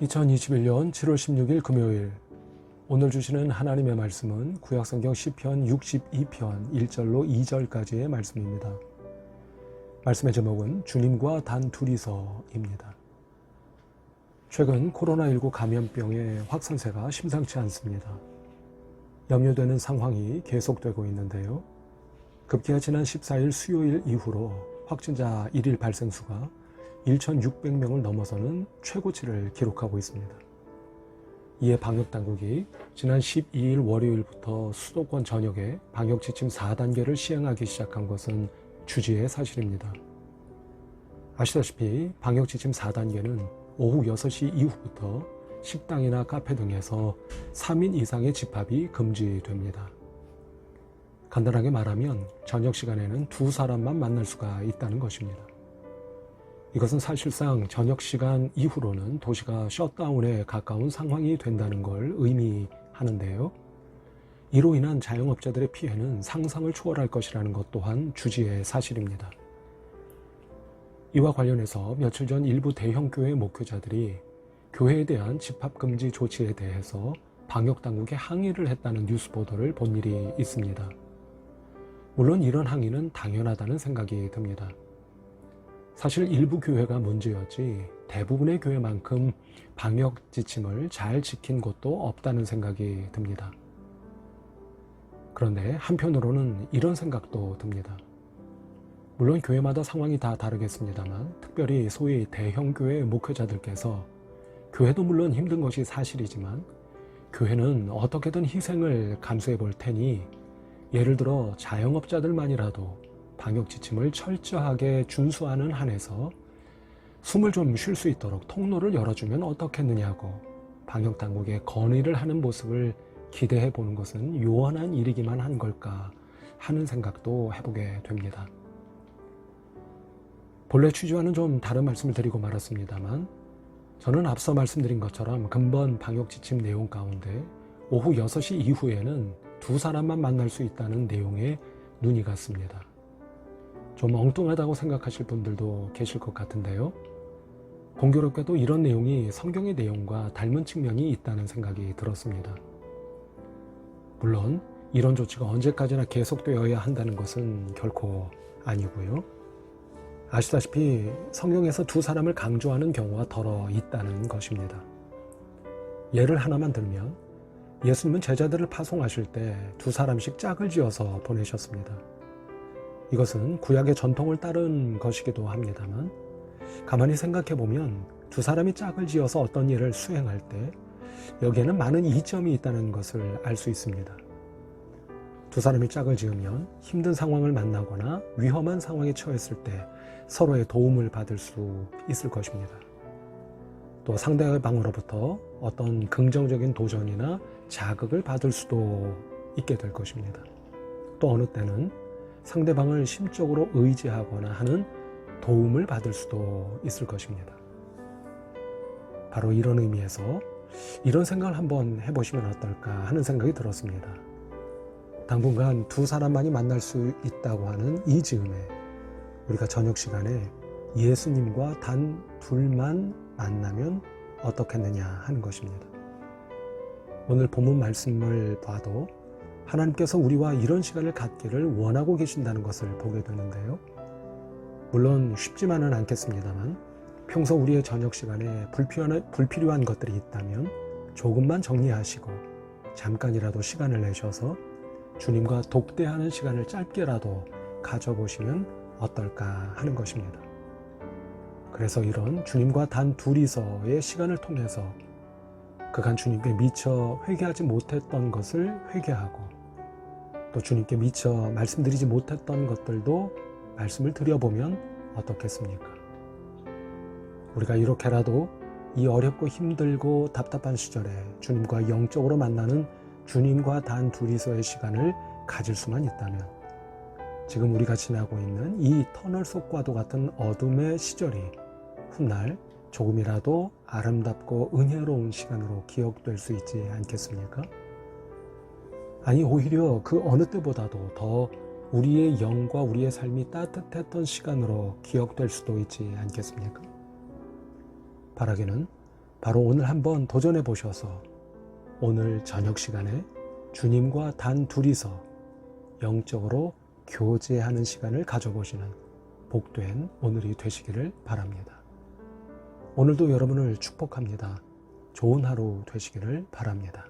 2021년 7월 16일 금요일 오늘 주시는 하나님의 말씀은 구약성경 시편 62편 1절로 2절까지의 말씀입니다. 말씀의 제목은 주님과 단 둘이서입니다. 최근 코로나19 감염병의 확산세가 심상치 않습니다. 염려되는 상황이 계속되고 있는데요. 급기야 지난 14일 수요일 이후로 확진자 1일 발생 수가 1,600명을 넘어서는 최고치를 기록하고 있습니다. 이에 방역당국이 지난 12일 월요일부터 수도권 전역에 방역지침 4단계를 시행하기 시작한 것은 주지의 사실입니다. 아시다시피 방역지침 4단계는 오후 6시 이후부터 식당이나 카페 등에서 3인 이상의 집합이 금지됩니다. 간단하게 말하면 저녁 시간에는 두 사람만 만날 수가 있다는 것입니다. 이것은 사실상 저녁 시간 이후로는 도시가 셧다운에 가까운 상황이 된다는 걸 의미하는데요. 이로 인한 자영업자들의 피해는 상상을 초월할 것이라는 것 또한 주지의 사실입니다. 이와 관련해서 며칠 전 일부 대형 교회 목회자들이 교회에 대한 집합금지 조치에 대해서 방역당국에 항의를 했다는 뉴스 보도를 본 일이 있습니다. 물론 이런 항의는 당연하다는 생각이 듭니다. 사실 일부 교회가 문제였지 대부분의 교회만큼 방역 지침을 잘 지킨 곳도 없다는 생각이 듭니다. 그런데 한편으로는 이런 생각도 듭니다. 물론 교회마다 상황이 다 다르겠습니다만 특별히 소위 대형 교회 목회자들께서 교회도 물론 힘든 것이 사실이지만 교회는 어떻게든 희생을 감수해 볼 테니 예를 들어 자영업자들만이라도 방역 지침을 철저하게 준수하는 한에서 숨을 좀 쉴 수 있도록 통로를 열어주면 어떻겠느냐고 방역 당국에 건의를 하는 모습을 기대해 보는 것은 요원한 일이기만 한 걸까 하는 생각도 해보게 됩니다. 본래 취지와는 좀 다른 말씀을 드리고 말았습니다만 저는 앞서 말씀드린 것처럼 근본 방역 지침 내용 가운데 오후 6시 이후에는 두 사람만 만날 수 있다는 내용에 눈이 갔습니다. 좀 엉뚱하다고 생각하실 분들도 계실 것 같은데요. 공교롭게도 이런 내용이 성경의 내용과 닮은 측면이 있다는 생각이 들었습니다. 물론 이런 조치가 언제까지나 계속되어야 한다는 것은 결코 아니고요. 아시다시피 성경에서 두 사람을 강조하는 경우가 덜어 있다는 것입니다. 예를 하나만 들면 예수님은 제자들을 파송하실 때 두 사람씩 짝을 지어서 보내셨습니다. 이것은 구약의 전통을 따른 것이기도 합니다만 가만히 생각해 보면 두 사람이 짝을 지어서 어떤 일을 수행할 때 여기에는 많은 이점이 있다는 것을 알 수 있습니다. 두 사람이 짝을 지으면 힘든 상황을 만나거나 위험한 상황에 처했을 때 서로의 도움을 받을 수 있을 것입니다. 또 상대방으로부터 어떤 긍정적인 도전이나 자극을 받을 수도 있게 될 것입니다. 또 어느 때는 상대방을 심적으로 의지하거나 하는 도움을 받을 수도 있을 것입니다. 바로 이런 의미에서 이런 생각을 한번 해보시면 어떨까 하는 생각이 들었습니다. 당분간 두 사람만이 만날 수 있다고 하는 이 즈음에 우리가 저녁 시간에 예수님과 단 둘만 만나면 어떻겠느냐 하는 것입니다. 오늘 본문 말씀을 봐도 하나님께서 우리와 이런 시간을 갖기를 원하고 계신다는 것을 보게 되는데요. 물론 쉽지만은 않겠습니다만 평소 우리의 저녁 시간에 불필요한, 불필요한 것들이 있다면 조금만 정리하시고 잠깐이라도 시간을 내셔서 주님과 독대하는 시간을 짧게라도 가져보시면 어떨까 하는 것입니다. 그래서 이런 주님과 단 둘이서의 시간을 통해서 그간 주님께 미처 회개하지 못했던 것을 회개하고 또 주님께 미처 말씀드리지 못했던 것들도 말씀을 드려보면 어떻겠습니까? 우리가 이렇게라도 이 어렵고 힘들고 답답한 시절에 주님과 영적으로 만나는 주님과 단 둘이서의 시간을 가질 수만 있다면 지금 우리가 지나고 있는 이 터널 속과도 같은 어둠의 시절이 훗날 조금이라도 아름답고 은혜로운 시간으로 기억될 수 있지 않겠습니까? 아니, 오히려 그 어느 때보다도 더 우리의 영과 우리의 삶이 따뜻했던 시간으로 기억될 수도 있지 않겠습니까? 바라기는 바로 오늘 한번 도전해 보셔서 오늘 저녁 시간에 주님과 단 둘이서 영적으로 교제하는 시간을 가져보시는 복된 오늘이 되시기를 바랍니다. 오늘도 여러분을 축복합니다. 좋은 하루 되시기를 바랍니다.